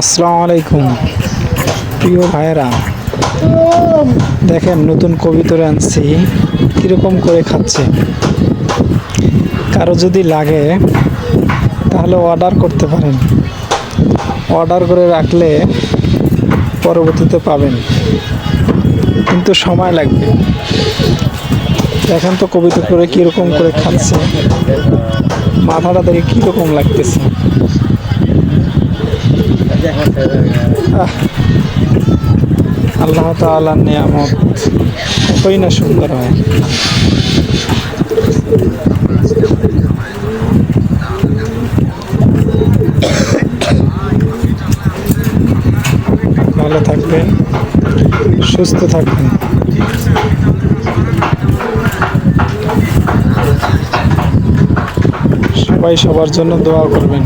আসসালামু আলাইকুম। প্রিয় ভাইয়েরা, দেখেন নতুন কবিতরে আনছি, কীরকম করে খাচ্ছে। কারও যদি লাগে, তাহলে অর্ডার করতে পারেন। অর্ডার করে রাখলে পরবর্তীতে পাবেন। কিন্তু সময় লাগবে। দেখেন তো কবিতা করে কীরকম করে খাচ্ছে। মাথাটা দেখে কীরকম লাগতেছে। আল্লাহ তাআলার নিয়ামত কতই না সুন্দর হয়। ভালো থাকবেন, সুস্থ থাকবেন। সবাই সবার জন্য দোয়া করবেন।